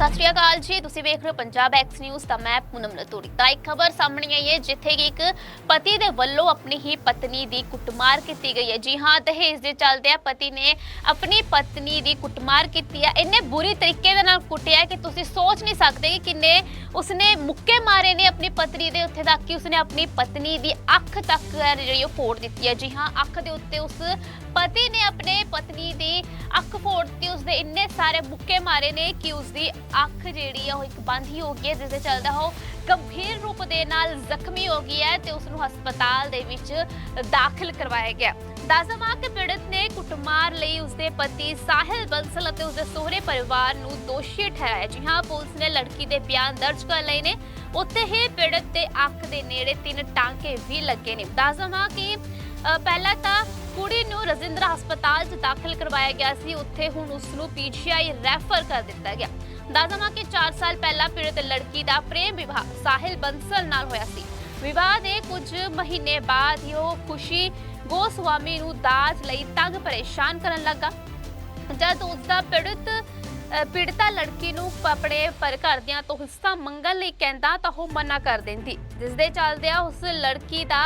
ਸਤਿ ਸ਼੍ਰੀ ਅਕਾਲ ਜੀ। ਤੁਸੀਂ ਵੇਖ ਰਹੇ ਹੋ ਪੰਜਾਬ ਐਕਸ ਨਿਊਜ਼ ਤਾਂ ਮੈਂ ਪੂਨਮ ਨਤੂਰੀ ਤਾਂ ਇੱਕ ਖਬਰ ਸਾਹਮਣੇ ਆਈ ਹੈ, ਜਿੱਥੇ ਕਿ ਇੱਕ ਪਤੀ ਦੇ ਵੱਲੋਂ ਆਪਣੀ ਹੀ ਪਤਨੀ ਦੀ ਕੁੱਟਮਾਰ ਕੀਤੀ ਗਈ ਹੈ। ਜੀ ਹਾਂ, ਦਹੇਜ ਦੇ ਚੱਲਦੇ ਆ ਪਤੀ ਨੇ ਆਪਣੀ ਪਤਨੀ ਦੀ ਕੁੱਟਮਾਰ ਕੀਤੀ ਹੈ। ਇੰਨੇ ਬੁਰੀ ਤਰੀਕੇ ਦੇ ਨਾਲ ਕੁੱਟਿਆ ਕਿ ਤੁਸੀਂ ਸੋਚ ਨਹੀਂ ਸਕਦੇ ਕਿ ਕਿੰਨੇ ਉਸਨੇ ਮੁੱਕੇ ਮਾਰੇ ਨੇ ਆਪਣੀ ਪਤਨੀ ਦੇ ਉੱਥੇ ਤੱਕ ਕਿ ਉਸਨੇ ਆਪਣੀ ਪਤਨੀ ਦੀ ਅੱਖ ਤੱਕ ਜਿਹੜੀ ਉਹ ਫੋੜ ਦਿੱਤੀ ਹੈ। ਜੀ ਹਾਂ, ਅੱਖ ਦੇ ਉੱਤੇ ਉਸ ਪਤੀ ਨੇ ਆਪਣੇ ਪਤਨੀ ਦੀ ਅੱਖ ਫੋੜ ਦਿੱਤੀ ਉਸਦੇ ਇੰਨੇ ਸਾਰੇ ਮੁੱਕੇ ਮਾਰੇ ਨੇ ਕਿ ਉਸਦੀ ਅੱਖ ਜਿਹੜੀ ਆ ਉਹ ਇੱਕ ਬੰਦ ਹੀ ਹੋ ਗਈ ਹੈ, ਜਿਸ ਦੇ ਚੱਲਦਾ ਉਹ ਗੰਭੀਰ ਰੂਪ ਦੇ ਨਾਲ ਜ਼ਖਮੀ ਹੋ ਗਈ ਹੈ ਤੇ ਉਸ ਨੂੰ ਹਸਪਤਾਲ ਦੇ ਵਿੱਚ ਦਾਖਲ ਕਰਵਾਇਆ ਗਿਆ। ਦੱਸਦਮਾ ਕਿ ਪੀੜਤ ਨੇ ਕੁੱਟਮਾਰ ਲਈ ਉਸਦੇ ਪਤੀ ਸਾਹਿਲ ਬੰਸਲ ਅਤੇ ਉਸਦੇ ਸਹੁਰੇ ਪਰਿਵਾਰ ਨੂੰ ਦੋਸ਼ੀ ਠਹਿਰਾਇਆ। ਜੀ ਹਾਂ, ਪੁਲਿਸ ਨੇ ਲੜਕੀ ਦੇ ਬਿਆਨ ਦਰਜ ਕਰ ਲਏ ਨੇ। ਉੱਥੇ ਹੀ ਪੀੜਤ ਦੇ ਅੱਖ ਦੇ ਨੇੜੇ ਤਿੰਨ ਟਾਂਕੇ ਵੀ ਲੱਗੇ ਨੇ। ਦੱਸਦਮਾ ਕਿ ਪਹਿਲਾਂ ਤਾਂ ਕੁੜੀ ਨੂੰ ਰਜਿੰਦਰਾ ਹਸਪਤਾਲ 'ਚ ਦਾਖਲ ਕਰਵਾਇਆ ਗਿਆ ਸੀ। ਉੱਥੇ ਹੁਣ ਉਸ ਨੂੰ ਪੀਜੀਆਈ ਰੈਫਰ ਕਰ ਦਿੱਤਾ ਗਿਆ। ਦੱਸਦਮਾ ਕਿ 4 ਸਾਲ ਪਹਿਲਾਂ ਪੀੜਤ ਲੜਕੀ ਦਾ ਪ੍ਰੇਮ ਵਿਵਾਹ ਸਾਹਿਲ ਬੰਸਲ ਨਾਲ ਹੋਇਆ ਸੀ। ਵਿਵਾਹ ਦੇ ਕੁਝ ਮਹੀਨੇ ਬਾਅਦ ਹੀ ਉਹ ਖੁਸ਼ੀ ਗੋਸਵਾਮੀ ਨੂੰ ਦਾਜ ਲਈ ਤੰਗ ਪਰੇਸ਼ਾਨ ਕਰਨ ਲੱਗਾ। ਜਦ ਉਸ ਦਾ ਪੀੜਤ ਪੀੜਤਾ ਲੜਕੀ ਨੂੰ ਆਪਣੇ ਪਰ ਘਰਦਿਆਂ ਤੋਂ ਹਿੱਸਾ ਮੰਗਣ ਲਈ ਕਹਿੰਦਾ ਤਾਂ ਉਹ ਮਨਾ ਕਰ ਦਿੰਦੀ। ਜਿਸ ਦੇ ਚੱਲਦਿਆਂ ਉਸ ਲੜਕੀ ਦਾ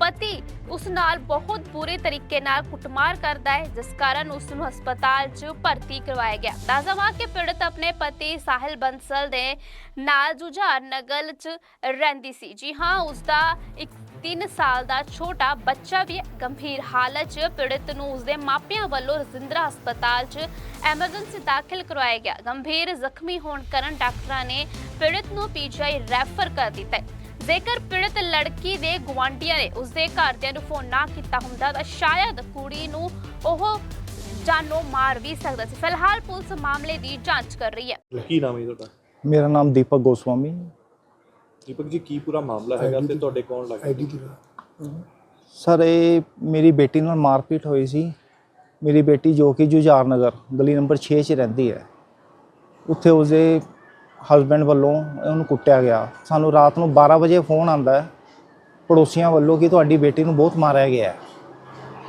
ਪਤੀ ਉਸ ਨਾਲ ਬਹੁਤ ਬੁਰੇ ਤਰੀਕੇ ਨਾਲ ਕੁੱਟਮਾਰ ਕਰਦਾ ਹੈ, ਜਿਸ ਕਾਰਨ ਉਸ ਨੂੰ ਹਸਪਤਾਲ 'ਚ ਭਰਤੀ ਕਰਵਾਇਆ ਗਿਆ। ਦੱਸਦਵਾਂ ਕਿ ਪੀੜਤ ਆਪਣੇ ਪਤੀ ਸਾਹਿਲ ਬੰਸਲ ਦੇ ਨਾਲ ਜੁਝਾਰ ਨਗਰ 'ਚ ਰਹਿੰਦੀ ਸੀ। ਜੀ ਹਾਂ, ਉਸ ਦਾ ਇੱਕ 3 ਸਾਲ ਦਾ ਛੋਟਾ ਬੱਚਾ ਵੀ ਹੈ। ਗੰਭੀਰ ਹਾਲਤ 'ਚ ਪੀੜਤ ਨੂੰ ਉਸਦੇ ਮਾਪਿਆਂ ਵੱਲੋਂ ਰਜਿੰਦਰਾ ਹਸਪਤਾਲ 'ਚ ਐਮਰਜੈਂਸੀ ਦਾਖਲ ਕਰਵਾਇਆ ਗਿਆ। ਗੰਭੀਰ ਜ਼ਖਮੀ ਹੋਣ ਕਾਰਨ ਡਾਕਟਰਾਂ ਨੇ ਪੀੜਤ ਨੂੰ ਪੀਜੀਆਈ ਰੈਫਰ ਕਰ ਦਿੱਤਾ ਜੇਕਰ ਪੀੜਤ ਲੜਕੀ ਦੇ ਗੁਆਂਢੀਆਂ ਨੇ ਉਸਦੇ ਘਰਦਿਆਂ ਨੂੰ ਫੋਨ ਨਾ ਕੀਤਾ ਹੁੰਦਾ ਤਾਂ ਸ਼ਾਇਦ ਕੁੜੀ ਨੂੰ ਉਹ ਜਾਨੋਂ ਮਾਰ ਵੀ ਸਕਦਾ ਸੀ। ਫਿਲਹਾਲ ਪੁਲਿਸ ਮਾਮਲੇ ਦੀ ਜਾਂਚ ਕਰ ਰਹੀ ਹੈ। ਕੀ ਨਾਮ ਹੈ ਜੀ ਤੁਹਾਡਾ? ਮੇਰਾ ਨਾਮ ਦੀਪਕ ਗੋਸਵਾਮੀ ਦੀਪਕ ਜੀ ਕੀ ਪੂਰਾ ਮਾਮਲਾ ਹੈਗਾ ਤੇ ਤੁਹਾਡੇ ਕੌਣ ਲੱਗਦਾ? ਸਰ ਇਹ ਮੇਰੀ ਬੇਟੀ ਨਾਲ ਮਾਰਪੀਟ ਹੋਈ ਸੀ। ਮੇਰੀ ਬੇਟੀ ਜੋ ਕਿ ਜੁਝਾਰ ਨਗਰ ਗਲੀ ਨੰਬਰ 6 'ਚ ਰਹਿੰਦੀ ਹੈ। ਉੱਥੇ ਉਸਦੇ ਹਸਬੰਡ ਵੱਲੋਂ ਉਹਨੂੰ ਕੁੱਟਿਆ ਗਿਆ। ਸਾਨੂੰ ਰਾਤ ਨੂੰ 12 ਵਜੇ ਫੋਨ ਆਂਦਾ ਹੈ। ਪੜੋਸੀਆਂ ਵੱਲੋਂ ਕਿ ਤੁਹਾਡੀ ਬੇਟੀ ਨੂੰ ਬਹੁਤ ਮਾਰਿਆ ਗਿਆ ਹੈ।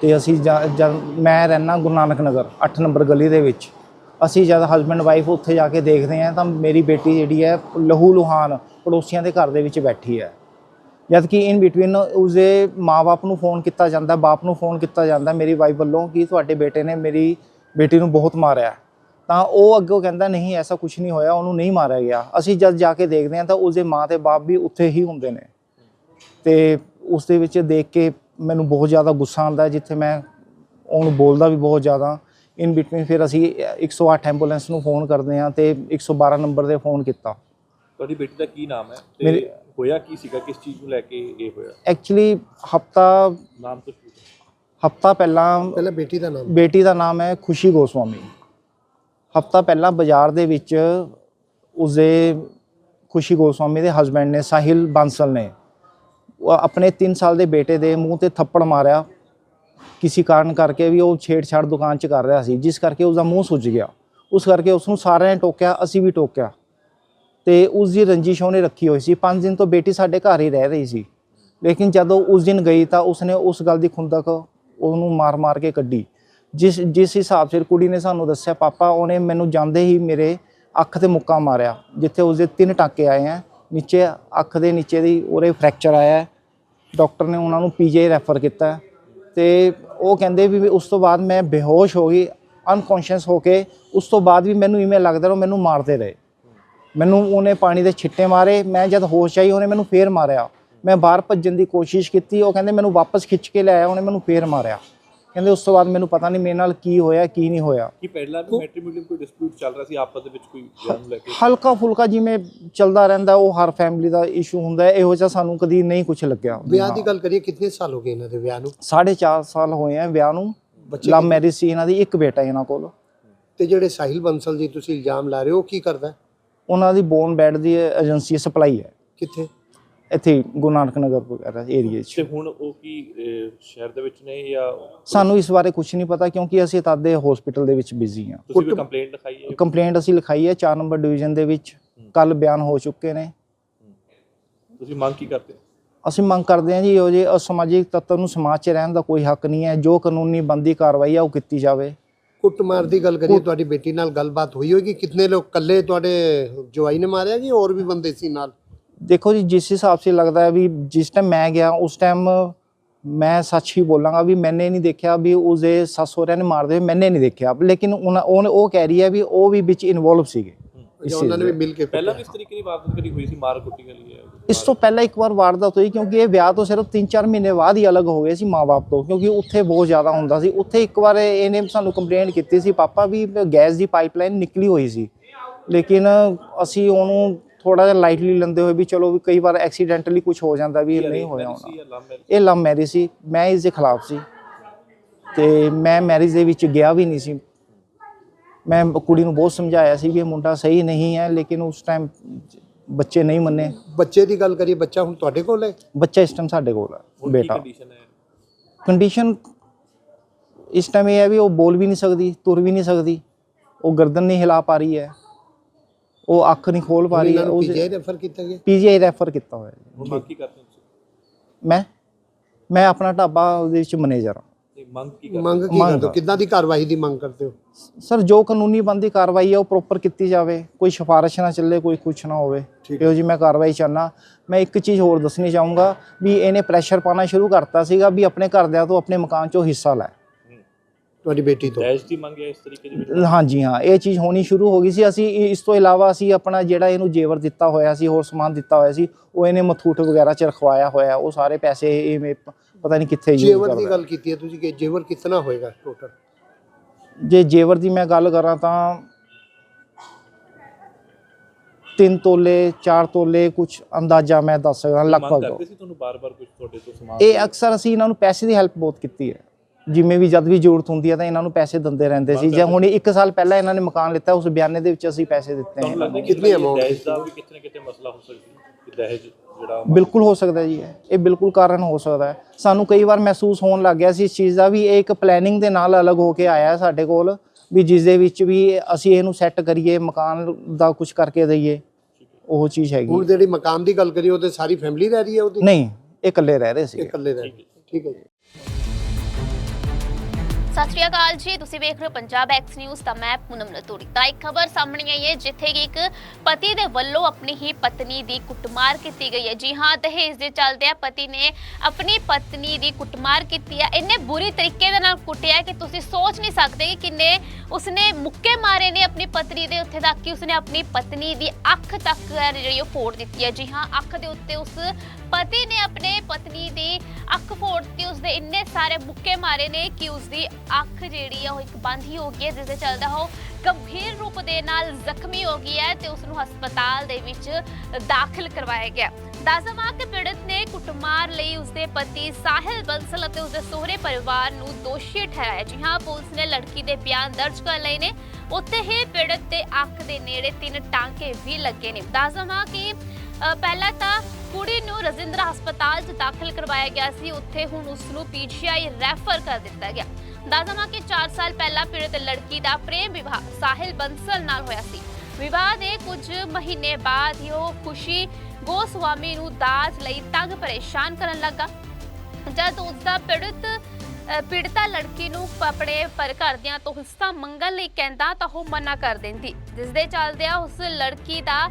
ਤੇ ਅਸੀਂ ਜਾ- ਜਦ ਮੈਂ ਰਹਿਣਾ ਗੁਰੂ ਨਾਨਕ ਨਗਰ 8 ਨੰਬਰ ਗਲੀ ਦੇ ਵਿੱਚ। ਅਸੀਂ ਜਦ ਹਸਬੰਡ ਵਾਈਫ ਉੱਥੇ ਜਾ ਕੇ ਦੇਖਦੇ ਹਾਂ ਤਾਂ ਮੇਰੀ ਬੇਟੀ ਜਿਹੜੀ ਹੈ, ਲਹੂ ਲੁਹਾਨ ਪੜੋਸੀਆਂ ਦੇ ਘਰ ਦੇ ਵਿੱਚ ਬੈਠੀ ਹੈ। ਜਦ ਕਿ ਇਨ ਬਿਟਵੀਨ ਉਸਦੇ ਮਾਪੇ ਨੂੰ ਫੋਨ ਕੀਤਾ ਜਾਂਦਾ, ਬਾਪ ਨੂੰ ਫੋਨ ਕੀਤਾ ਜਾਂਦਾ, ਮੇਰੀ ਵਾਈਫ ਵੱਲੋਂ ਕਿ ਤੁਹਾਡੇ ਬੇਟੇ ਨੇ ਮੇਰੀ ਬੇਟੀ ਨੂੰ ਬਹੁਤ ਮਾਰਿਆ। ਤਾਂ ਉਹ ਅੱਗੋਂ ਕਹਿੰਦਾ ਨਹੀਂ ਐਸਾ ਕੁਝ ਨਹੀਂ ਹੋਇਆ ਉਹਨੂੰ ਨਹੀਂ ਮਾਰਿਆ ਗਿਆ। ਅਸੀਂ ਜਦ ਜਾ ਕੇ ਦੇਖਦੇ ਹਾਂ ਤਾਂ ਉਸਦੇ ਮਾਂ ਤੇ ਬਾਪ ਵੀ ਉੱਥੇ ਹੀ ਹੁੰਦੇ ਨੇ। ਤੇ ਉਸ ਦੇ ਵਿੱਚ ਦੇਖ ਕੇ ਮੈਨੂੰ ਬਹੁਤ ਜ਼ਿਆਦਾ ਗੁੱਸਾ ਆਉਂਦਾ ਜਿੱਥੇ ਮੈਂ ਉਹਨੂੰ ਬੋਲਦਾ ਵੀ ਬਹੁਤ ਜ਼ਿਆਦਾ। ਇਨ ਬਿਟਵੀਨ ਫਿਰ ਅਸੀਂ 108 ਐਂਬੂਲੈਂਸ ਨੂੰ ਫੋਨ ਕਰਦੇ ਹਾਂ ਤੇ 112 ਨੰਬਰ ਤੇ ਫੋਨ ਕੀਤਾ। ਤੁਹਾਡੀ ਬੇਟੀ ਦਾ ਕੀ ਨਾਮ ਹੈ? ਤੇ ਹੋਇਆ ਕੀ ਸੀਗਾ? ਕਿਸ ਚੀਜ਼ ਨੂੰ ਲੈ ਕੇ ਇਹ ਹੋਇਆ? ਐਕਚੁਅਲੀ ਹਫਤਾ ਨਾਮ ਤੋਂ। ਹਫਤਾ ਪਹਿਲਾਂ ਪਹਿਲਾਂ ਬੇਟੀ ਦਾ ਨਾਮ। ਬੇਟੀ ਦਾ ਨਾਮ ਹੈ ਖੁਸ਼ੀ ਗੋਸਵਾਮੀ। ਹਫਤਾ ਪਹਿਲਾਂ ਬਾਜ਼ਾਰ ਦੇ ਵਿੱਚ ਉਸਦੇ ਖੁਸ਼ੀ ਗੋਸਵਾਮੀ ਦੇ ਹਸਬੰਡ ਨੇ ਸਾਹਿਲ ਬਾਂਸਲ ਨੇ। ਆਪਣੇ 3 ਸਾਲ ਦੇ ਬੇਟੇ ਦੇ ਮੂੰਹ ਤੇ ਥੱਪੜ ਮਾਰਿਆ। ਕਿਸੇ ਕਾਰਨ ਕਰਕੇ ਵੀ ਉਹ ਛੇੜਛਾੜ ਦੁਕਾਨ 'ਚ ਕਰ ਰਿਹਾ ਸੀ, ਜਿਸ ਕਰਕੇ ਉਸਦਾ ਮੂੰਹ ਸੁੱਜ ਗਿਆ। ਉਸ ਕਰਕੇ ਉਸ ਨੂੰ ਸਾਰਿਆਂ ਨੇ ਟੋਕਿਆ, ਅਸੀਂ ਵੀ ਟੋਕਿਆ। ਤੇ ਉਸ ਦੀ ਰੰਜਿਸ਼ ਉਹਨੇ ਰੱਖੀ ਹੋਈ ਸੀ। 5 ਦਿਨ ਤੋਂ ਬੇਟੀ ਸਾਡੇ ਘਰ ਹੀ ਰਹਿ ਰਹੀ ਸੀ। ਲੇਕਿਨ ਜਦੋਂ ਉਸ ਦਿਨ ਗਈ ਤਾਂ ਉਸਨੇ ਉਸ ਗੱਲ ਦੀ ਖੁੰਦਕ ਉਹਨੂੰ ਮਾਰ-ਮਾਰ ਕੇ ਕੱਢੀ। ਜਿਸ ਜਿਸ ਹਿਸਾਬ ਸਿਰ ਕੁੜੀ ਨੇ ਸਾਨੂੰ ਦੱਸਿਆ, ਪਾਪਾ ਉਹਨੇ ਮੈਨੂੰ ਜਾਂਦੇ ਹੀ ਮੇਰੇ ਅੱਖ ਤੇ ਮੁੱਕਾ ਮਾਰਿਆ, ਜਿੱਥੇ ਉਸਦੇ ਤਿੰਨ ਟਾਕੇ ਆਏ ਆ, ਨੀਚੇ ਅੱਖ ਦੇ ਨੀਚੇ ਦੀ ਉਹਦੇ ਫ੍ਰੈਕਚਰ ਆਇਆ ਹੈ। ਡਾਕਟਰ ਨੇ ਉਹਨਾਂ ਨੂੰ ਪੀਜੀ ਰੈਫਰ ਕੀਤਾ ਹੈ ਤੇ ਉਹ ਕਹਿੰਦੇ ਵੀ ਉਸ ਤੋਂ ਬਾਅਦ ਮੈਂ ਬੇਹੋਸ਼ ਹੋ ਗਈ, ਅਨਕੌਂਸ਼ੀਅਸ ਹੋ ਕੇ ਉਸ ਤੋਂ ਬਾਅਦ ਵੀ ਮੈਨੂੰ ਇਵੇਂ ਲੱਗਦਾ ਰਿਹਾ, ਉਹ ਮੈਨੂੰ ਮਾਰਦੇ ਰਹੇ। ਮੈਨੂੰ ਉਹਨੇ ਪਾਣੀ ਦੇ ਛਿੱਟੇ ਮਾਰੇ, ਮੈਂ ਜਦ ਹੋਸ਼ ਆਈ, ਉਹਨੇ ਮੈਨੂੰ ਫੇਰ ਮਾਰਿਆ। ਮੈਂ ਬਾਹਰ ਭੱਜਣ ਦੀ ਕੋਸ਼ਿਸ਼ ਕੀਤੀ, ਉਹ ਕਹਿੰਦੇ ਮੈਨੂੰ ਵਾਪਸ ਖਿੱਚ ਕੇ ਲੈ ਆਇਆ, ਉਹਨੇ ਮੈਨੂੰ ਫੇਰ ਮਾਰਿਆ। ਕਹਿੰਦੇ ਉਸ ਤੋਂ ਬਾਅਦ ਮੈਨੂੰ ਪਤਾ ਨਹੀਂ ਮੇਰੇ ਨਾਲ ਕੀ ਹੋਇਆ ਕੀ ਨਹੀਂ ਹੋਇਆ। ਕੀ ਪਹਿਲਾਂ ਵੀ ਮੈਟ੍ਰੀਮੋਨੀਅਲ ਕੋਈ ਡਿਸਪਿਊਟ ਚੱਲ ਰਿਹਾ ਸੀ? ਆਪਸ ਦੇ ਵਿੱਚ ਕੋਈ ਵਿਆਹ ਨੂੰ ਲੈ ਕੇ? ਹਲਕਾ ਫੁਲਕਾ ਜਿਵੇਂ ਚੱਲਦਾ ਰਹਿੰਦਾ ਉਹ ਹਰ ਫੈਮਿਲੀ ਦਾ ਇਸ਼ੂ ਹੁੰਦਾ ਹੈ। ਇਹੋ ਜਿਹਾ ਸਾਨੂੰ ਕਦੀ ਨਹੀਂ ਕੁਝ ਲੱਗਿਆ। ਵਿਆਹ ਦੀ ਗੱਲ ਕਰੀਏ ਕਿੰਨੇ ਸਾਲ ਹੋ ਗਏ ਇਹਨਾਂ ਦੇ ਵਿਆਹ ਨੂੰ? ਸਾਢੇ ਚਾਰ ਸਾਲ ਹੋਏ ਆ ਵਿਆਹ ਨੂੰ। ਬੱਚੇ ਲਵ ਮੈਰਿਜ ਸੀ ਇਹਨਾਂ ਦੀ ਇੱਕ ਬੇਟਾ ਇਹਨਾਂ ਕੋਲ। ਤੇ ਜਿਹੜੇ ਸਾਹਿਲ ਬੰਸਲ ਜੀ ਤੁਸੀਂ ਇਲਜ਼ਾਮ ਲਾ ਰਹੇ ਹੋ ਉਹ ਕੀ ਕਰਦਾ? ਉਹਨਾਂ ਦੀ ਬੋਨ ਬੈਡ ਦੀ ਏਜੰਸੀ ਸਪਲਾਈ ਹੈ। ਕਿੱਥੇ? ਇੱਥੇ ਗੁਰੂ ਨਾਨਕ ਨਗਰ ਵਗੈਰਾ ਏਰੀਏ 'ਚ ਤੇ ਹੁਣ ਉਹ ਕੀ ਅਹ, ਸ਼ਹਿਰ ਦੇ ਵਿੱਚ ਨੇ ਜਾਂ ਸਾਨੂੰ ਇਸ ਬਾਰੇ ਕੁਝ ਨਹੀਂ ਪਤਾ ਕਿਉਂਕਿ ਅਸੀਂ ਤਦ ਦੇ ਹਸਪੀਟਲ ਦੇ ਵਿੱਚ ਬਿਜ਼ੀ ਹਾਂ। ਤੁਸੀਂ ਵੀ ਕੰਪਲੇਂਟ ਲਿਖਾਈ ਹੈ? ਕੰਪਲੇਂਟ ਅਸੀਂ ਲਿਖਾਈ ਹੈ 4 ਨੰਬਰ ਡਿਵੀਜ਼ਨ ਦੇ ਵਿੱਚ। ਕੱਲ ਬਿਆਨ ਹੋ ਚੁੱਕੇ ਨੇ। ਤੁਸੀਂ ਮੰਗ ਕੀ ਕਰਦੇ? ਹੋ? ਅਸੀਂ ਮੰਗ ਕਰਦੇ ਹਾਂ ਜੀ ਇਹੋ ਜਿਹੇ ਅਸਮਾਜਿਕ ਤੱਤਾਂ ਨੂੰ ਸਮਾਜ 'ਚ ਰਹਿਣ ਦਾ ਕੋਈ ਹੱਕ ਨਹੀਂ ਹੈ। ਜੋ ਕਾਨੂੰਨੀ ਬੰਦੀ ਕਾਰਵਾਈ ਹੈ ਉਹ ਕੀਤੀ ਜਾਵੇ। ਕੁੱਟਮਾਰ ਦੀ ਗੱਲ ਕਰੀਏ ਤੁਹਾਡੀ ਬੇਟੀ ਨਾਲ ਗੱਲਬਾਤ ਹੋਈ ਹੋਏਗੀ। ਕਿੰਨੇ ਲੋਕ ਕੱਲੇ ਤੁਹਾਡੇ ਜਵਾਈ ਨੇ ਮਾਰਿਆ ਕਿ ਹੋਰ ਵੀ ਬੰਦੇ ਸੀ ਨਾਲ। ਦੇਖੋ ਜੀ ਜਿਸ ਹਿਸਾਬ ਸੇ ਲੱਗਦਾ ਹੈ ਵੀ ਜਿਸ ਟਾਈਮ ਮੈਂ ਗਿਆ ਉਸ ਟਾਈਮ ਮੈਂ ਸੱਚ ਹੀ ਬੋਲਾਂਗਾ ਵੀ ਮੈਨੇ ਨਹੀਂ ਦੇਖਿਆ ਵੀ ਉਸਦੇ ਸੱਸੋਰਿਆਂ ਨੇ ਮਾਰਦੇ ਮੈਨੇ ਨਹੀਂ ਦੇਖਿਆ। ਲੇਕਿਨ ਉਹ ਕਹਿ ਰਹੀ ਹੈ ਵੀ ਉਹ ਵੀ ਵਿੱਚ ਇਨਵੋਲਵ ਸੀਗੇ। ਇਸ ਇਸ ਤੋਂ ਪਹਿਲਾਂ ਇੱਕ ਵਾਰ ਵਾਰਦਾਤ ਹੋਈ ਕਿਉਂਕਿ ਇਹ ਵਿਆਹ ਤੋਂ ਸਿਰਫ 3-4 ਮਹੀਨੇ ਬਾਅਦ ਹੀ ਅਲੱਗ ਹੋ ਗਏ ਸੀ ਮਾਪੇ ਤੋਂ ਕਿਉਂਕਿ ਉੱਥੇ ਬਹੁਤ ਜ਼ਿਆਦਾ ਹੁੰਦਾ ਸੀ। ਉੱਥੇ ਇੱਕ ਵਾਰ ਇਹਨੇ ਸਾਨੂੰ ਕੰਪਲੇਂਟ ਕੀਤੀ ਸੀ ਪਾਪਾ ਵੀ ਗੈਸ ਦੀ ਪਾਈਪਲਾਈਨ ਨਿਕਲੀ ਹੋਈ ਸੀ। ਲੇਕਿਨ ਅਸੀਂ ਉਹਨੂੰ ਥੋੜਾ ਜਿਹਾ ਲਾਈਟਲੀ ਲੈਂਦੇ ਹੋਏ ਵੀ ਚਲੋ ਵੀ ਕਈ ਵਾਰ ਐਕਸੀਡੈਂਟਲੀ ਕੁਝ ਹੋ ਜਾਂਦਾ ਵੀ ਇਹ ਨਹੀਂ ਹੋਇਆ ਹੋਣਾ। ਇਹ ਲਵ ਮੈਰਿਜ ਸੀ ਮੈਂ ਇਸ ਦੇ ਖਿਲਾਫ ਸੀ। ਤੇ ਮੈਂ ਮੈਰਿਜ ਦੇ ਵਿੱਚ ਗਿਆ ਵੀ ਨਹੀਂ ਸੀ। ਮੈਂ ਕੁੜੀ ਨੂੰ ਬਹੁਤ ਸਮਝਾਇਆ ਸੀ ਵੀ ਇਹ ਮੁੰਡਾ ਸਹੀ ਨਹੀਂ ਹੈ ਲੇਕਿਨ ਉਸ ਟਾਈਮ ਬੱਚੇ ਨਹੀਂ ਮੰਨੇ। ਬੱਚੇ ਦੀ ਗੱਲ ਕਰੀਏ ਬੱਚਾ ਹੁਣ ਤੁਹਾਡੇ ਕੋਲ ਹੈ? ਬੱਚਾ ਇਸ ਟਾਈਮ ਸਾਡੇ ਕੋਲ ਹੈ ਬੇਟਾ। ਕੰਡੀਸ਼ਨ ਇਸ ਟਾਈਮ ਇਹ ਹੈ ਵੀ ਉਹ ਬੋਲ ਵੀ ਨਹੀਂ ਸਕਦੀ ਤੁਰ ਵੀ ਨਹੀਂ ਸਕਦੀ। ਉਹ ਗਰਦਨ ਨਹੀਂ ਹਿਲਾ ਪਾ ਰਹੀ ਹੈ। ਉਹ ਅੱਖ ਨਹੀਂ ਖੋਲ ਪਾ ਰਹੀ ਹੈ ਉਹ ਪੀਜੀਆਈ ਰੈਫਰ ਕੀਤਾ ਗਿਆ। ਪੀਜੀਆਈ ਰੈਫਰ ਕੀਤਾ ਹੋਇਆ ਹੈ। ਹੁਣ ਮੰਗ ਕੀ ਕਰਦੇ ਤੁਸੀਂ? ਮੈਂ? ਮੈਂ ਆਪਣਾ ਢਾਬਾ ਉਹਦੇ ਵਿੱਚ ਮੈਨੇਜਰ ਹਾਂ। ਮੰਗ ਕੀ ਕਰਦੇ ਮੰਗ ਕੀ। ਕਰਦੇ ਕਿੱਦਾਂ ਦੀ ਕਾਰਵਾਈ ਦੀ ਮੰਗ ਕਰਦੇ ਹੋ? ਸਰ ਜੋ ਕਾਨੂੰਨੀ ਬੰਦੀ ਕਾਰਵਾਈ ਹੈ ਉਹ ਪ੍ਰੋਪਰ ਕੀਤੀ ਜਾਵੇ। ਕੋਈ ਸਿਫਾਰਿਸ਼ ਨਾ ਚੱਲੇ ਕੋਈ ਕੁਛ ਨਾ ਹੋਵੇ। ਠੀਕ ਇਹੋ ਜੀ ਮੈਂ ਕਾਰਵਾਈ ਚਾਹਨਾ ਮੈਂ ਇੱਕ ਚੀਜ਼ ਹੋਰ ਦੱਸਣੀ ਚਾਹੂੰਗਾ ਵੀ ਇਹਨੇ ਪ੍ਰੈਸ਼ਰ ਪਾਣਾ ਸ਼ੁਰੂ ਕਰਤਾ ਸੀਗਾ ਵੀ ਆਪਣੇ ਘਰਦਿਆਂ ਤੋਂ ਆਪਣੇ ਮਕਾਨ 'ਚੋਂ ਹਿੱਸਾ ਲੈ। ਤੁਹਾਡੀ ਬੇਟੀ ਤੋਂ। ਦहेज ਦੀ ਮੰਗ ਹੈ ਇਸ ਤਰੀਕੇ ਦੀ ਹਾਂਜੀ ਹਾਂ ਇਹ ਚੀਜ਼ ਹੋਣੀ ਸ਼ੁਰੂ ਹੋ ਗਈ ਸੀ। ਅਸੀਂ ਇ- ਇਸ ਤੋਂ ਇਲਾਵਾ ਅਸੀਂ ਆਪਣਾ ਜਿਹੜਾ ਇਹਨੂੰ ਜੇਵਰ ਦਿੱਤਾ ਹੋਇਆ ਸੀ ਹੋਰ ਸਮਾਨ ਦਿੱਤਾ ਹੋਇਆ ਸੀ ਉਹ ਇਹਨੇ ਮਥੂਟ ਵਗੈਰਾ ਚ ਰਖਵਾਇਆ ਹੋਇਆ। ਉਹ ਸਾਰੇ ਪੈਸੇ ਇਹ ਪਤਾ ਨਹੀਂ ਕਿੱਥੇ ਯੂਜ਼ ਜੇਵਰ ਦੀ ਕਰਦਾ। ਗੱਲ ਕੀਤੀ ਹੈ ਤੁਸੀਂ ਕਿ ਜੇਵਰ ਕਿੰਨਾ ਹੋਏਗਾ ਟੋਟਲ ਜੇ ਜੇਵਰ ਦੀ ਮੈਂ ਗੱਲ ਕਰਾਂ ਤਾਂ 3 ਤੋਲੇ 4 ਤੋਲੇ ਕੁਝ ਅੰਦਾਜ਼ਾ ਮੈਂ ਦੱਸ ਸਕਦਾ ਮੰਗ ਲਗਭਗ। ਕਰਦੇ ਸੀ ਤੁਹਾਨੂੰ ਬਾਰ-ਬਾਰ ਕੁਝ ਤੁਹਾਡੇ ਤੋਂ ਸਮਾਨ? ਇਹ ਅਕਸਰ ਅਸੀਂ ਇਹਨਾਂ ਨੂੰ ਪੈਸੇ ਦੀ ਹੈਲਪ ਬਹੁਤ ਕੀਤੀ ਹੈ। ਜਿਵੇਂ ਵੀ ਜਦ ਵੀ ਜ਼ਰੂਰਤ ਹੁੰਦੀ ਹੈ ਤਾਂ ਇਹਨਾਂ ਨੂੰ ਪੈਸੇ ਦਿੰਦੇ ਰਹਿੰਦੇ ਸੀ। ਜੇ ਹੁਣ 1 ਸਾਲ ਪਹਿਲਾਂ ਇਹਨਾਂ ਨੇ ਮਕਾਨ ਲਿੱਤਾ ਉਸ ਬਿਆਨੇ ਦੇ ਵਿੱਚ ਅਸੀਂ ਪੈਸੇ ਦਿੱਤੇ ਨੇ। ਕਿੰਨੀ ਅਮਾਉਂਟ ਦਹੇਜ ਦਾ ਵੀ ਕਿਤੇ ਕਿਤੇ ਮਸਲਾ ਹੋ ਸਕਦਾ ਦਹੇਜ ਜਿਹੜਾ ਬਿਲਕੁਲ ਹੋ ਸਕਦਾ ਜੀ ਇਹ। ਬਿਲਕੁਲ ਕਾਰਨ ਹੋ ਸਕਦਾ ਹੈ। ਸਾਨੂੰ ਕਈ ਵਾਰ ਮਹਿਸੂਸ ਹੋਣ ਲੱਗ ਗਿਆ ਸੀ ਇਸ ਚੀਜ਼ ਦਾ ਵੀ ਇਹ ਇੱਕ ਪਲੈਨਿੰਗ ਦੇ ਨਾਲ ਅਲੱਗ ਹੋ ਕੇ ਆਇਆ ਸਾਡੇ ਕੋਲ ਵੀ ਜਿਸ ਦੇ ਵਿੱਚ ਵੀ ਅਸੀਂ ਇਹਨੂੰ ਸੈੱਟ ਕਰੀਏ ਮਕਾਨ ਦਾ ਕੁਝ ਕਰਕੇ ਦਈਏ। ਉਹ ਚੀਜ਼ ਹੈਗੀ। ਹੁਣ ਜਿਹੜੀ ਮਕਾਨ ਦੀ ਗੱਲ ਕਰੀ ਉਹਦੇ ਸਾਰੀ ਫੈਮਿਲੀ ਰਹਿ ਰਹੀ ਹੈ ਉਹਦੀ? ਨਹੀਂ ਇਹ ਇਕੱਲੇ ਰਹਿ ਰਹੇ ਸੀ ਇਕੱਲੇ ਰਹਿ ਰਹੇ। ਠੀਕ ਹੈ ਸਤਿ ਸ਼੍ਰੀ ਅਕਾਲ ਜੀ। ਤੁਸੀਂ ਵੇਖ ਰਹੇ ਹੋ ਪੰਜਾਬ ਐਕਸ ਨਿਊਜ਼ ਤਾਂ ਮੈਂ ਪੂਨਮ ਲਤੂੜੀ ਤਾਂ ਇੱਕ ਖਬਰ ਸਾਹਮਣੇ ਆਈ ਹੈ, ਜਿੱਥੇ ਕਿ ਇੱਕ ਪਤੀ ਦੇ ਵੱਲੋਂ ਆਪਣੀ ਹੀ ਪਤਨੀ ਦੀ ਕੁੱਟਮਾਰ ਕੀਤੀ ਗਈ ਹੈ। ਜੀ ਹਾਂ, ਦਹੇਜ ਦੇ ਚੱਲਦੇ ਆ, ਪਤੀ ਨੇ ਆਪਣੀ ਪਤਨੀ ਦੀ ਕੁੱਟਮਾਰ ਕੀਤੀ ਹੈ ਇੰਨੇ ਬੁਰੀ ਤਰੀਕੇ ਦੇ ਨਾਲ ਕੁੱਟਿਆ ਕਿ ਤੁਸੀਂ ਸੋਚ ਨਹੀਂ ਸਕਦੇ ਕਿ ਕਿੰਨੇ ਉਸਨੇ ਮੁੱਕੇ ਮਾਰੇ ਨੇ ਆਪਣੀ ਪਤਨੀ ਦੇ ਉੱਥੇ ਤੱਕ ਕਿ ਉਸਨੇ ਆਪਣੀ ਪਤਨੀ ਦੀ ਅੱਖ ਤੱਕ ਜਿਹੜੀ ਉਹ ਫੋੜ ਦਿੱਤੀ ਹੈ। ਜੀ ਹਾਂ, ਅੱਖ ਦੇ ਉੱਤੇ ਉਸ ਪਤੀ ਨੇ ਆਪਣੇ ਇੰਨੇ ਸਾਰੇ ਮੁੱਕੇ ਮਾਰੇ ਨੇ ਕਿ ਉਸਦੀ ਅੱਖ ਜਿਹੜੀ ਆ ਉਹ ਇੱਕ ਬੰਦ ਹੀ ਹੋ ਗਈ ਹੈ, ਜਿਸ ਦੇ ਚੱਲਦਾ ਉਹ ਗੰਭੀਰ ਰੂਪ ਦੇ ਨਾਲ ਜ਼ਖਮੀ ਹੋ ਗਈ ਹੈ ਤੇ ਉਸ ਨੂੰ ਹਸਪਤਾਲ ਦੇ ਵਿੱਚ ਦਾਖਲ ਕਰਵਾਇਆ ਗਿਆ। ਦੱਸਵਾਂ ਕਿ ਪੀੜਤ ਨੇ ਕੁੱਟਮਾਰ ਲਈ ਉਸਦੇ ਪਤੀ ਸਾਹਿਲ ਬੰਸਲ ਅਤੇ ਉਸਦੇ ਸਹੁਰੇ ਪਰਿਵਾਰ ਨੂੰ ਦੋਸ਼ੀ ਠਹਿਰਾਇਆ। ਜੀ ਹਾਂ, ਪੁਲਿਸ ਨੇ ਲੜਕੀ ਦੇ ਬਿਆਨ ਦਰਜ ਕਰ ਲਏ ਨੇ। ਉੱਥੇ ਹੀ ਪੀੜਤ ਦੇ ਅੱਖ ਦੇ ਨੇੜੇ ਤਿੰਨ ਟਾਂਕੇ ਵੀ ਲੱਗੇ ਨੇ। ਦੱਸਵਾਂ ਕਿ ਪਹਿਲਾਂ ਤਾਂ ਨੂੰ ਰਜਿੰਦਰਾ ਹਸਪਤਾਲ 'ਚ ਦਾਖਲ ਕਰਵਾਇਆ ਗਿਆ ਸੀ। ਉੱਥੇ ਹੁਣ ਉਸ ਨੂੰ ਪੀਜੀਆਈ ਰੈਫਰ ਕਰ ਦਿੱਤਾ ਗਿਆ। ਦੱਸਵਾਂ ਕਿ 4 ਸਾਲ ਪਹਿਲਾਂ ਪੀੜਤ ਲੜਕੀ ਦਾ ਪ੍ਰੇਮ ਵਿਵਾਹ ਸਾਹਿਲ ਬੰਸਲ ਨਾਲ ਹੋਇਆ ਸੀ। ਵਿਵਾਹ ਦੇ ਕੁਝ ਮਹੀਨੇ ਬਾਅਦ ਹੀ ਉਹ ਖੁਸ਼ੀ ਗੋਸਵਾਮੀ ਨੂੰ ਦਾਜ ਲਈ ਤੰਗ ਪਰੇਸ਼ਾਨ ਕਰਨ ਲੱਗਾ। ਜਦ ਉਸ ਦਾ ਪੀੜਤ ਅ, ਪੀੜਤਾ ਲੜਕੀ ਨੂੰ ਆਪਣੇ ਪਰ ਘਰਦਿਆਂ ਤੋਂ ਹਿੱਸਾ ਮੰਗਣ ਲਈ ਕਹਿੰਦਾ ਤਾਂ ਉਹ ਮਨਾ ਕਰ ਦਿੰਦੀ। ਜਿਸ ਦੇ ਚੱਲਦਿਆਂ ਉਸ ਲੜਕੀ ਦਾ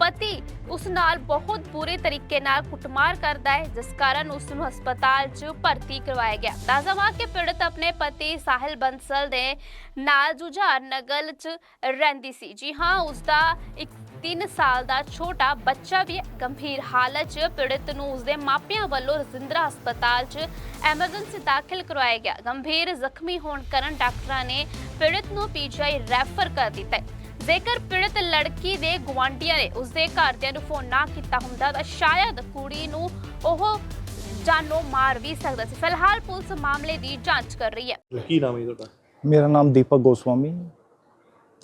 ਪਤੀ ਉਸ ਨਾਲ ਬਹੁਤ ਬੁਰੇ ਤਰੀਕੇ ਨਾਲ ਕੁੱਟਮਾਰ ਕਰਦਾ ਹੈ, ਜਿਸ ਕਾਰਨ ਉਸ ਨੂੰ ਹਸਪਤਾਲ 'ਚ ਭਰਤੀ ਕਰਵਾਇਆ ਗਿਆ। ਦੱਸਵਾਂ ਕਿ ਪੀੜਤ ਆਪਣੇ ਪਤੀ ਸਾਹਿਲ ਬੰਸਲ ਦੇ ਨਾਲ ਜੁਝਾਰ ਨਗਲ 'ਚ ਰਹਿੰਦੀ ਸੀ। ਜੀ ਹਾਂ, ਉਸ ਦਾ ਇੱਕ 3 ਸਾਲ ਦਾ ਛੋਟਾ ਬੱਚਾ ਵੀ ਹੈ। ਗੰਭੀਰ ਹਾਲਤ 'ਚ ਪੀੜਤ ਨੂੰ ਉਸਦੇ ਮਾਪਿਆਂ ਵੱਲੋਂ ਰਜਿੰਦਰਾ ਹਸਪਤਾਲ 'ਚ ਐਮਰਜੈਂਸੀ ਦਾਖਲ ਕਰਵਾਇਆ ਗਿਆ। ਗੰਭੀਰ ਜ਼ਖਮੀ ਹੋਣ ਕਾਰਨ ਡਾਕਟਰਾਂ ਨੇ ਪੀੜਤ ਨੂੰ ਪੀਜੀਆਈ ਰੈਫਰ ਕਰ ਦਿੱਤਾ ਜੇਕਰ ਪੀੜਤ ਲੜਕੀ ਦੇ ਗੁਆਂਢੀਆਂ ਨੇ ਉਸਦੇ ਘਰਦਿਆਂ ਨੂੰ ਫੋਨ ਨਾ ਕੀਤਾ ਹੁੰਦਾ ਤਾਂ ਸ਼ਾਇਦ ਕੁੜੀ ਨੂੰ ਉਹ ਜਾਨੋਂ ਮਾਰ ਵੀ ਸਕਦਾ ਸੀ। ਫਿਲਹਾਲ ਪੁਲਿਸ ਮਾਮਲੇ ਦੀ ਜਾਂਚ ਕਰ ਰਹੀ ਹੈ। ਕੀ ਨਾਮ ਹੈ ਤੁਹਾਡਾ? ਮੇਰਾ ਨਾਮ ਦੀਪਕ ਗੋਸਵਾਮੀ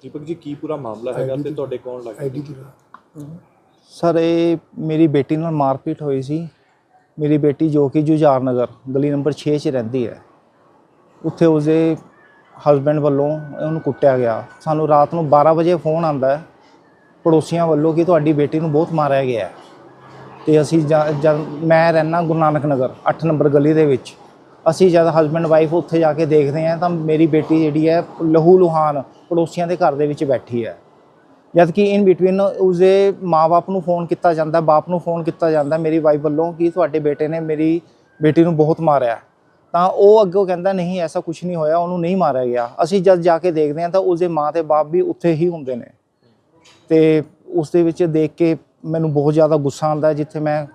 ਦੀਪਕ ਜੀ ਕੀ ਪੂਰਾ ਮਾਮਲਾ ਹੈਗਾ ਤੇ ਤੁਹਾਡੇ ਕੌਣ ਲੱਗਦਾ? ਸਰ ਇਹ ਮੇਰੀ ਬੇਟੀ ਨਾਲ ਮਾਰਪੀਟ ਹੋਈ ਸੀ। ਮੇਰੀ ਬੇਟੀ ਜੋ ਕਿ ਜੁਝਾਰ ਨਗਰ ਗਲੀ ਨੰਬਰ 6 'ਚ ਰਹਿੰਦੀ ਹੈ। ਉੱਥੇ ਉਸਦੇ ਹਸਬੰਡ ਵੱਲੋਂ ਉਹਨੂੰ ਕੁੱਟਿਆ ਗਿਆ। ਸਾਨੂੰ ਰਾਤ ਨੂੰ 12 ਵਜੇ ਫੋਨ ਆਂਦਾ ਹੈ। ਪੜੋਸੀਆਂ ਵੱਲੋਂ ਕਿ ਤੁਹਾਡੀ ਬੇਟੀ ਨੂੰ ਬਹੁਤ ਮਾਰਿਆ ਗਿਆ ਹੈ। ਤੇ ਅਸੀਂ ਜਾ- ਜਦ ਮੈਂ ਰਹਿਣਾ ਗੁਰੂ ਨਾਨਕ ਨਗਰ 8 ਨੰਬਰ ਗਲੀ ਦੇ ਵਿੱਚ। ਅਸੀਂ ਜਦ ਹਸਬੰਡ ਵਾਈਫ ਉੱਥੇ ਜਾ ਕੇ ਦੇਖਦੇ ਹਾਂ ਤਾਂ ਮੇਰੀ ਬੇਟੀ ਜਿਹੜੀ ਹੈ ਲਹੂ ਲੁਹਾਨ ਪੜੋਸੀਆਂ ਦੇ ਘਰ ਦੇ ਵਿੱਚ ਬੈਠੀ ਹੈ। ਜਦ ਕਿ ਇਨ ਬਿਟਵੀਨ ਉਸਦੇ ਮਾਪੇ ਨੂੰ ਫੋਨ ਕੀਤਾ ਜਾਂਦਾ, ਬਾਪ ਨੂੰ ਫੋਨ ਕੀਤਾ ਜਾਂਦਾ। ਮੇਰੀ ਵਾਈਫ ਵੱਲੋਂ ਕਿ ਤੁਹਾਡੇ ਬੇਟੇ ਨੇ ਮੇਰੀ ਬੇਟੀ ਨੂੰ ਬਹੁਤ ਮਾਰਿਆ। ਤਾਂ ਉਹ ਅੱਗੋਂ ਕਹਿੰਦਾ ਨਹੀਂ ਐਸਾ ਕੁਝ ਨਹੀਂ ਹੋਇਆ ਉਹਨੂੰ ਨਹੀਂ ਮਾਰਿਆ ਗਿਆ। ਅਸੀਂ ਜਦ ਜਾ ਕੇ ਦੇਖਦੇ ਹਾਂ ਤਾਂ ਉਸਦੇ ਮਾਂ ਤੇ ਬਾਪ ਵੀ ਉੱਥੇ ਹੀ ਹੁੰਦੇ ਨੇ। ਤੇ ਉਸ ਦੇ ਵਿੱਚ ਦੇਖ ਕੇ ਮੈਨੂੰ ਬਹੁਤ ਜ਼ਿਆਦਾ ਗੁੱਸਾ ਆਉਂਦਾ ਜਿੱਥੇ ਮੈਂ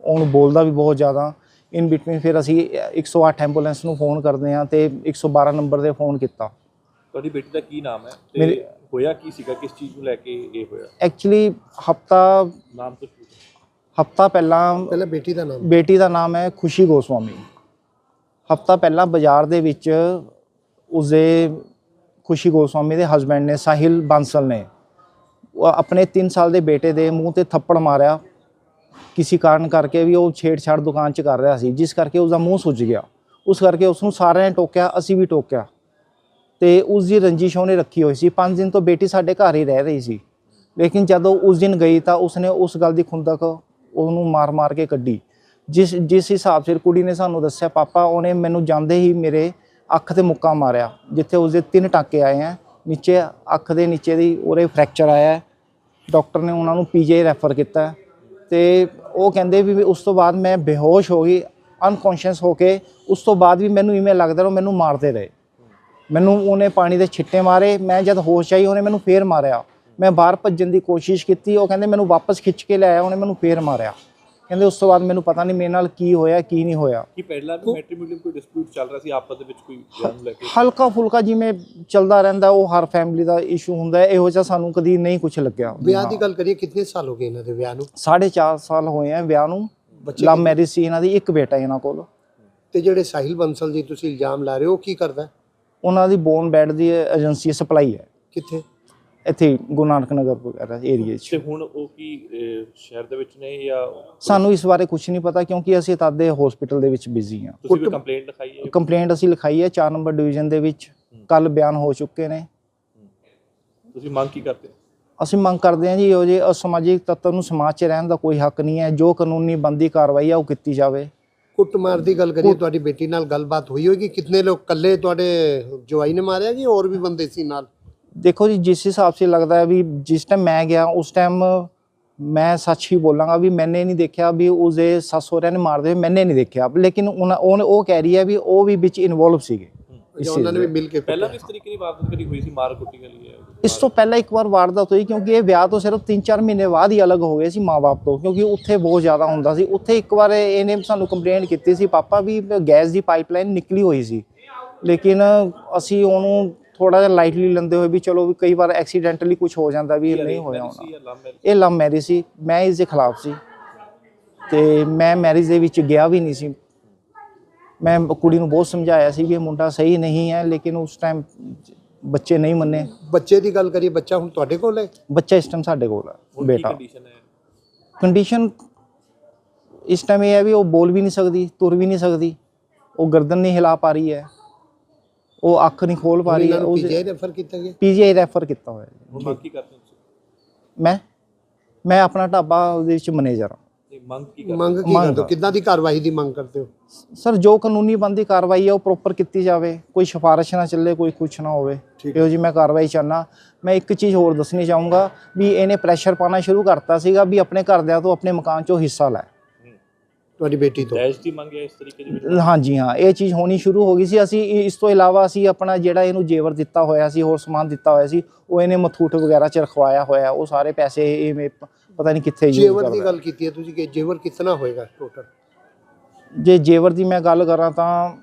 ਉਹਨੂੰ ਬੋਲਦਾ ਵੀ ਬਹੁਤ ਜ਼ਿਆਦਾ। ਇਨ ਬਿਟਵੀਨ ਫਿਰ ਅਸੀਂ 108 ਐਂਬੂਲੈਂਸ ਨੂੰ ਫੋਨ ਕਰਦੇ ਹਾਂ ਤੇ 112 ਨੰਬਰ ਤੇ ਫੋਨ ਕੀਤਾ। ਤੁਹਾਡੀ ਬੇਟੀ ਦਾ ਕੀ ਨਾਮ ਹੈ? ਤੇ ਹੋਇਆ ਕੀ ਸੀਗਾ? ਕਿਸ ਚੀਜ਼ ਨੂੰ ਲੈ ਕੇ ਇਹ ਹੋਇਆ? ਐਕਚੁਅਲੀ ਹਫਤਾ ਨਾਮ ਤੋਂ ਹਫਤਾ ਪਹਿਲਾਂ ਪਹਿਲਾਂ ਬੇਟੀ ਦਾ ਨਾਮ। ਬੇਟੀ ਦਾ ਨਾਮ ਹੈ ਖੁਸ਼ੀ ਗੋਸਵਾਮੀ। ਹਫਤਾ ਪਹਿਲਾਂ ਬਾਜ਼ਾਰ ਦੇ ਵਿੱਚ ਉਸਦੇ ਖੁਸ਼ੀ ਗੋਸਵਾਮੀ ਦੇ ਹਸਬੰਡ ਨੇ ਸਾਹਿਲ ਬਾਂਸਲ ਨੇ ਆਪਣੇ 3 ਸਾਲ ਦੇ ਬੇਟੇ ਦੇ ਮੂੰਹ ਤੇ ਥੱਪੜ ਮਾਰਿਆ। ਕਿਸੇ ਕਾਰਨ ਕਰਕੇ ਵੀ ਉਹ ਛੇੜਛਾੜ ਦੁਕਾਨ 'ਚ ਕਰ ਰਿਹਾ ਸੀ, ਜਿਸ ਕਰਕੇ ਉਸਦਾ ਮੂੰਹ ਸੁੱਜ ਗਿਆ। ਉਸ ਕਰਕੇ ਉਸ ਨੂੰ ਸਾਰਿਆਂ ਨੇ ਟੋਕਿਆ, ਅਸੀਂ ਵੀ ਟੋਕਿਆ। ਤੇ ਉਸ ਦੀ ਰੰਜਿਸ਼ ਉਹਨੇ ਰੱਖੀ ਹੋਈ ਸੀ। 5 ਦਿਨ ਤੋਂ ਬੇਟੀ ਸਾਡੇ ਘਰ ਹੀ ਰਹਿ ਰਹੀ ਸੀ। ਲੇਕਿਨ ਜਦੋਂ ਉਸ ਦਿਨ ਗਈ ਤਾਂ ਉਸਨੇ ਉਸ ਗੱਲ ਦੀ ਖੁੰਦਕ ਉਹਨੂੰ ਮਾਰ-ਮਾਰ ਕੇ ਕੱਢੀ। ਜਿਸ ਜਿਸ ਹਿਸਾਬ ਸਿਰ ਕੁੜੀ ਨੇ ਸਾਨੂੰ ਦੱਸਿਆ, ਪਾਪਾ ਉਹਨੇ ਮੈਨੂੰ ਜਾਂਦੇ ਹੀ ਮੇਰੇ ਅੱਖ ਤੇ ਮੁੱਕਾ ਮਾਰਿਆ, ਜਿੱਥੇ ਉਸਦੇ ਤਿੰਨ ਟਾਂਕੇ ਆਏ ਆ ਨੀਚੇ ਅੱਖ ਦੇ ਨੀਚੇ ਦੀ ਉਹਦੇ ਫ੍ਰੈਕਚਰ ਆਇਆ ਹੈ। ਡਾਕਟਰ ਨੇ ਉਹਨਾਂ ਨੂੰ ਪੀਜੀ ਰੈਫਰ ਕੀਤਾ ਹੈ। ਤੇ ਉਹ ਕਹਿੰਦੇ ਵੀ ਉਸ ਤੋਂ ਬਾਅਦ ਮੈਂ ਬੇਹੋਸ਼ ਹੋ ਗਈ, ਅਨਕੌਂਸ਼ੀਅਸ ਹੋ ਕੇ ਉਸ ਤੋਂ ਬਾਅਦ ਵੀ ਮੈਨੂੰ ਇਵੇਂ ਲੱਗਦਾ ਰਿਹਾ, ਉਹ ਮੈਨੂੰ ਮਾਰਦੇ ਰਹੇ। ਮੈਨੂੰ ਉਹਨੇ ਪਾਣੀ ਦੇ ਛਿੱਟੇ ਮਾਰੇ, ਮੈਂ ਜਦ ਹੋਸ਼ ਆਈ, ਉਹਨੇ ਮੈਨੂੰ ਫੇਰ ਮਾਰਿਆ। ਮੈਂ ਬਾਹਰ ਭੱਜਣ ਦੀ ਕੋਸ਼ਿਸ਼ ਕੀਤੀ, ਉਹ ਕਹਿੰਦੇ ਮੈਨੂੰ ਵਾਪਸ ਖਿੱਚ ਕੇ ਲੈ ਆਇਆ, ਉਹਨੇ ਮੈਨੂੰ ਫੇਰ ਮਾਰਿਆ। ਕਹਿੰਦੇ ਉਸ ਤੋਂ ਬਾਅਦ ਮੈਨੂੰ ਪਤਾ ਨਹੀਂ ਮੇਰੇ ਨਾਲ ਕੀ ਹੋਇਆ ਕੀ ਨਹੀਂ ਹੋਇਆ। ਕੀ ਪਹਿਲਾਂ ਵੀ ਮੈਟ੍ਰੀਮੋਨੀਅਲ ਕੋਈ ਡਿਸਪਿਊਟ ਚੱਲ ਰਿਹਾ ਸੀ ਆਪਸ ਦੇ ਵਿੱਚ ਕੋਈ ਨੂੰ ਲੈ ਕੇ? ਹਲਕਾ ਫੁਲਕਾ ਜਿਵੇਂ ਚੱਲਦਾ ਰਹਿੰਦਾ ਉਹ ਹਰ ਫੈਮਿਲੀ ਦਾ ਇਸ਼ੂ ਹੁੰਦਾ ਹੈ ਇਹੋ ਜਿਹਾ ਸਾਨੂੰ ਕਦੀ ਨਹੀਂ ਕੁਝ ਲੱਗਿਆ। ਵਿਆਹ ਦੀ ਗੱਲ ਕਰੀਏ ਕਿੰਨੇ ਸਾਲ ਹੋ ਗਏ ਇਹਨਾਂ ਦੇ ਵਿਆਹ ਨੂੰ? ਸਾਢੇ ਚਾਰ ਸਾਲ ਹੋਏ ਆ ਵਿਆਹ ਨੂੰ। ਬੱਚੇ ਲਵ ਮੈਰਿਜ ਸੀ ਇਹਨਾਂ ਦੀ ਇੱਕ ਬੇਟਾ ਇਹਨਾਂ ਕੋਲ। ਤੇ ਜਿਹੜੇ ਸਾਹਿਲ ਬੰਸਲ ਜੀ ਤੁਸੀਂ ਇਲਜ਼ਾਮ ਲਾ ਰਹੇ ਹੋ ਉਹ ਕੀ ਕਰਦਾ? ਉਹਨਾਂ ਦੀ ਬੋਨ ਬੈਡ ਦੀ ਏਜੰਸੀ ਸਪਲਾਈ ਹੈ। ਕਿੱਥੇ? ਇੱਥੇ ਗੁਰੂ ਨਾਨਕ ਨਗਰ ਵਗੈਰਾ ਏਰੀਏ 'ਚ। ਤੇ ਹੁਣ ਉਹ ਕੀ ਅਹ, ਸ਼ਹਿਰ ਦੇ ਵਿੱਚ ਨੇ ਜਾਂ ਸਾਨੂੰ ਇਸ ਬਾਰੇ ਕੁਝ ਨਹੀਂ ਪਤਾ ਕਿਉਂਕਿ ਅਸੀਂ ਤਦ ਹਸਪੀਟਲ ਦੇ ਵਿੱਚ ਬਿਜ਼ੀ ਹਾਂ। ਤੁਸੀਂ ਕੋਈ ਕੰਪਲੇਂਟ ਲਿਖਾਈ ਹੈ? ਕੰਪਲੇਂਟ ਅਸੀਂ ਲਿਖਾਈ ਹੈ 4 ਨੰਬਰ ਡਿਵੀਜ਼ਨ ਦੇ ਵਿੱਚ। ਕੱਲ ਬਿਆਨ ਹੋ ਚੁੱਕੇ ਨੇ। ਤੁਸੀਂ ਮੰਗ ਕੀ ਕਰਦੇ? ਅਸੀਂ ਮੰਗ ਕਰਦੇ ਹਾਂ ਜੀ ਇਹੋ ਜਿਹੇ ਅਸਮਾਜਿਕ ਤੱਤਾਂ ਨੂੰ ਸਮਾਜ 'ਚ ਰਹਿਣ ਦਾ ਕੋਈ ਹੱਕ ਨਹੀਂ ਹੈ। ਜੋ ਕਾਨੂੰਨੀ ਬੰਦੀ ਕਾਰਵਾਈ ਆ ਉਹ ਕੀਤੀ ਜਾਵੇ। ਕੁੱਟਮਾਰ ਦੀ ਗੱਲ ਕਰੀਏ ਤੁਹਾਡੀ ਬੇਟੀ ਨਾਲ ਗੱਲਬਾਤ ਹੋਈ ਹੋਏਗੀ। ਕਿੰਨੇ ਲੋਕ ਕੱਲੇ ਤੁਹਾਡੇ ਜਵਾਈ ਨੇ ਮਾਰਿਆ ਕਿ ਹੋਰ ਵੀ ਬੰਦੇ ਸੀ ਨਾਲ? ਦੇਖੋ ਜੀ ਜਿਸ ਹਿਸਾਬ ਸੇ ਲੱਗਦਾ ਹੈ ਵੀ ਜਿਸ ਟਾਈਮ ਮੈਂ ਗਿਆ ਉਸ ਟਾਈਮ ਮੈਂ ਸੱਚ ਹੀ ਬੋਲਾਂਗਾ ਵੀ ਮੈਨੇ ਨਹੀਂ ਦੇਖਿਆ ਵੀ ਉਸਦੇ ਸੱਸ ਸਹੁਰਿਆਂ ਨੇ ਮਾਰਦੇ ਹੋਏ ਮੈਨੇ ਨਹੀਂ ਦੇਖਿਆ। ਲੇਕਿਨ ਉਹਨਾਂ- ਉਹਨੇ ਉਹ ਕਹਿ ਰਹੀ ਹੈ ਵੀ ਉਹ ਵੀ ਵਿੱਚ ਇਨਵੋਲਵ ਸੀਗੇ। ਇਸ ਜਾਂ ਉਹਨਾਂ ਨੇ ਚੀਜ਼ ਵੀ ਦੇ। ਮਿਲ ਕੇ ਪਹਿਲਾਂ ਵੀ ਕੁੱਟਿਆ। ਇਸ ਤਰੀਕੇ ਦੀ ਵਾਰਦਾਤ ਕਦੀ ਹੋਈ ਸੀ ਮਾਰ ਕੁੱਟੀ ਗਲੀ ਹੈ ਇਸ ਤੋਂ ਪਹਿਲਾਂ ਇੱਕ ਵਾਰ ਵਾਰਦਾਤ ਹੋਈ ਕਿਉਂਕਿ ਇਹ ਵਿਆਹ ਤੋਂ ਸਿਰਫ 3-4 ਮਹੀਨੇ ਬਾਅਦ ਹੀ ਅਲੱਗ ਹੋ ਗਏ ਸੀ ਮਾਪੇ ਤੋਂ ਕਿਉਂਕਿ ਉੱਥੇ ਬਹੁਤ ਜ਼ਿਆਦਾ ਹੁੰਦਾ ਸੀ। ਉੱਥੇ ਇੱਕ ਵਾਰ ਇਹਨੇ ਸਾਨੂੰ ਕੰਪਲੇਂਟ ਕੀਤੀ ਸੀ ਪਾਪਾ ਵੀ ਗੈਸ ਦੀ ਪਾਈਪਲਾਈਨ ਨਿਕਲੀ ਹੋਈ ਸੀ। ਲੇਕਿਨ ਅਸੀਂ ਉਹਨੂੰ ਥੋੜਾ ਜਿਹਾ ਲਾਈਟਲੀ ਲੈਂਦੇ ਹੋਏ ਵੀ ਚਲੋ ਵੀ ਕਈ ਵਾਰ ਐਕਸੀਡੈਂਟਲੀ ਕੁਝ ਹੋ ਜਾਂਦਾ ਵੀ ਇਹ ਨਹੀਂ ਹੋਇਆ ਹੋਣਾ। ਇਹ ਲਵ ਮੈਰਿਜ ਸੀ। ਮੈਂ ਇਸ ਦੇ ਖਿਲਾਫ ਸੀ। ਤੇ ਮੈਂ ਮੈਰਿਜ ਦੇ ਵਿੱਚ ਗਿਆ ਵੀ ਨਹੀਂ ਸੀ। ਮੈਂ ਕੁੜੀ ਨੂੰ ਬਹੁਤ ਸਮਝਾਇਆ ਸੀ ਵੀ ਇਹ ਮੁੰਡਾ ਸਹੀ ਨਹੀਂ ਹੈ ਲੇਕਿਨ ਉਸ ਟਾਈਮ ਬੱਚੇ ਨਹੀਂ ਮੰਨੇ। ਬੱਚੇ ਦੀ ਗੱਲ ਕਰੀਏ ਬੱਚਾ ਹੁਣ ਤੁਹਾਡੇ ਕੋਲ ਹੈ? ਬੱਚਾ ਇਸ ਟਾਈਮ ਸਾਡੇ ਕੋਲ ਹੈ ਬੇਟਾ। ਕੰਡੀਸ਼ਨ ਹੈ? ਕੰਡੀਸ਼ਨ ਇਸ ਟਾਈਮ ਇਹ ਹੈ ਵੀ ਉਹ ਬੋਲ ਵੀ ਨਹੀਂ ਸਕਦੀ ਤੁਰ ਵੀ ਨਹੀਂ ਸਕਦੀ। ਉਹ ਗਰਦਨ ਨਹੀਂ ਹਿਲਾ ਪਾ ਰਹੀ ਹੈ। ਉਹ ਅੱਖ ਨਹੀਂ ਖੋਲ ਪਾ ਰਹੀ ਹੈ ਉਹ ਪੀਜੀਆਈ ਰੈਫਰ ਕੀਤਾ ਗਿਆ? ਪੀਜੀਆਈ ਰੈਫਰ ਕੀਤਾ ਹੋਇਆ ਹੈ। ਹੁਣ ਮੰਗ ਕੀ ਕਰਦੇ ਹੋ ਤੁਸੀਂ? ਮੈਂ? ਮੈਂ ਆਪਣਾ ਢਾਬਾ ਉਹਦੇ ਵਿੱਚ ਮੈਨੇਜਰ ਹਾਂ। ਮੰਗ ਕੀ ਕਰਦੇ ਮੰਗ ਕੀ। ਕਰਦੇ ਹੋ? ਕਿੱਦਾਂ ਦੀ ਕਾਰਵਾਈ ਦੀ ਮੰਗ ਕਰਦੇ ਹੋ? ਸਰ ਜੋ ਕਾਨੂੰਨੀ ਬੰਦੀ ਕਾਰਵਾਈ ਹੈ ਉਹ ਪ੍ਰੋਪਰ ਕੀਤੀ ਜਾਵੇ। ਕੋਈ ਸਿਫਾਰਿਸ਼ ਨਾ ਚੱਲੇ ਕੋਈ ਕੁਛ ਨਾ ਹੋਵੇ। ਠੀਕ ਇਹੋ ਜੀ ਮੈਂ ਕਾਰਵਾਈ ਚਾਹਨਾ ਮੈਂ ਇੱਕ ਚੀਜ਼ ਹੋਰ ਦੱਸਣੀ ਚਾਹੂੰਗਾ ਵੀ ਇਹਨੇ ਪ੍ਰੈਸ਼ਰ ਪਾਣਾ ਸ਼ੁਰੂ ਕਰਤਾ ਸੀਗਾ ਵੀ ਆਪਣੇ ਘਰਦਿਆਂ ਤੋਂ ਆਪਣੇ ਮਕਾਨ 'ਚੋਂ ਹਿੱਸਾ ਲੈ। ਤੁਹਾਡੀ ਬੇਟੀ ਤੋਂ। ਦਹੇਜ ਦੀ ਮੰਗ ਹੈ ਇਸ ਤਰੀਕੇ ਦੇ ਹਾਂਜੀ ਹਾਂ ਇਹ ਚੀਜ਼ ਹੋਣੀ ਸ਼ੁਰੂ ਹੋ ਗਈ ਸੀ। ਅਸੀਂ ਇ- ਇਸ ਤੋਂ ਇਲਾਵਾ ਅਸੀਂ ਆਪਣਾ ਜਿਹੜਾ ਇਹਨੂੰ ਜੇਵਰ ਦਿੱਤਾ ਹੋਇਆ ਸੀ ਹੋਰ ਸਮਾਨ ਦਿੱਤਾ ਹੋਇਆ ਸੀ ਉਹ ਇਹਨੇ ਮਥੂਟ ਵਗੈਰਾ 'ਚ ਰਖਵਾਇਆ ਹੋਇਆ। ਉਹ ਸਾਰੇ ਪੈਸੇ ਇਹ ਪਤਾ ਨਹੀਂ ਕਿੱਥੇ ਯੂਜ਼ ਜੇਵਰ ਦੀ ਕਰਦਾ। ਗੱਲ ਕੀਤੀ ਹੈ ਤੁਸੀਂ ਕਿ ਜੇਵਰ ਕਿੰਨਾ ਹੋਏਗਾ ਟੋਟਲ ਜੇ ਜੇਵਰ ਦੀ ਮੈਂ ਗੱਲ ਕਰਾਂ ਤਾਂ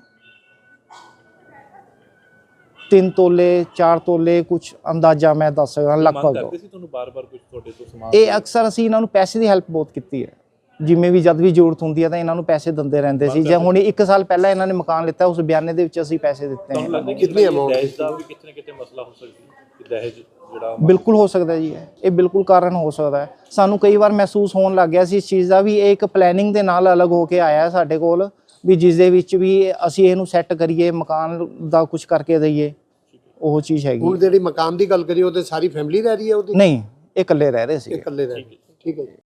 3 ਤੋਲੇ 4 ਤੋਲੇ ਕੁਝ ਅੰਦਾਜ਼ਾ ਮੈਂ ਦੱਸ ਸਕਦਾ ਮੰਗ ਲਗਭਗ। ਕਰਦੇ ਸੀ ਤੁਹਾਨੂੰ ਬਾਰ-ਬਾਰ ਕੁਝ ਤੁਹਾਡੇ ਤੋਂ ਸਮਾਨ ਇਹ ਅਕਸਰ ਅਸੀਂ ਇਹਨਾਂ ਨੂੰ ਪੈਸੇ ਦੀ ਹੈਲਪ ਬਹੁਤ ਕੀਤੀ ਹੈ। ਜਿਵੇਂ ਵੀ ਜਦ ਵੀ ਜ਼ਰੂਰਤ ਹੁੰਦੀ ਹੈ ਤਾਂ ਇਹਨਾਂ ਨੂੰ ਪੈਸੇ ਦਿੰਦੇ ਰਹਿੰਦੇ ਸੀ ਜੇ ਹੁਣ ਇੱਕ ਸਾਲ ਪਹਿਲਾਂ ਇਹਨਾਂ ਨੇ ਮਕਾਨ ਲਿੱਤਾ ਉਸ ਬਿਆਨੇ ਦੇ ਵਿੱਚ ਅਸੀਂ ਪੈਸੇ ਦਿੱਤੇ ਲੱਗਦਾ ਕਿ ਕਿੰਨੀ ਦਹੇਜ ਦਾ ਵੀ ਕਿਤੇ ਨਾ ਕਿਤੇ ਮਸਲਾ ਹੋ ਸਕਦਾ ਕਿ ਦਹੇਜ ਜਿਹੜਾ ਬਿਲਕੁਲ ਹੋ ਸਕਦਾ ਜੀ ਇਹ। ਬਿਲਕੁਲ ਕਾਰਨ ਹੋ ਸਕਦਾ ਹੈ। ਸਾਨੂੰ ਕਈ ਵਾਰ ਮਹਿਸੂਸ ਹੋਣ ਲੱਗ ਗਿਆ ਸੀ ਇਸ ਚੀਜ਼ ਦਾ ਵੀ ਇਹ ਇੱਕ ਪਲੈਨਿੰਗ ਦੇ ਨਾਲ ਅਲੱਗ ਹੋ ਕੇ ਆਇਆ ਸਾਡੇ ਕੋਲ ਵੀ ਜਿਸ ਦੇ ਵਿੱਚ ਵੀ ਅਸੀਂ ਇਹਨੂੰ ਸੈੱਟ ਕਰੀਏ ਮਕਾਨ ਦਾ ਕੁਝ ਕਰਕੇ ਦਈਏ। ਉਹ ਚੀਜ਼ ਹੈਗੀ। ਹੁਣ ਜਿਹੜੀ ਮਕਾਨ ਦੀ ਗੱਲ ਕਰੀਏ ਉਹਦੇ ਸਾਰੀ ਫੈਮਿਲੀ ਰਹਿ ਰਹੀ ਹੈ ਉਹਦੀ? ਨਹੀਂ ਇਹ ਇਕੱਲੇ ਰਹਿ ਰਹੇ ਸੀ ਇਕੱਲੇ ਰਹਿ। ਠੀਕ ਹੈ ਜੀ।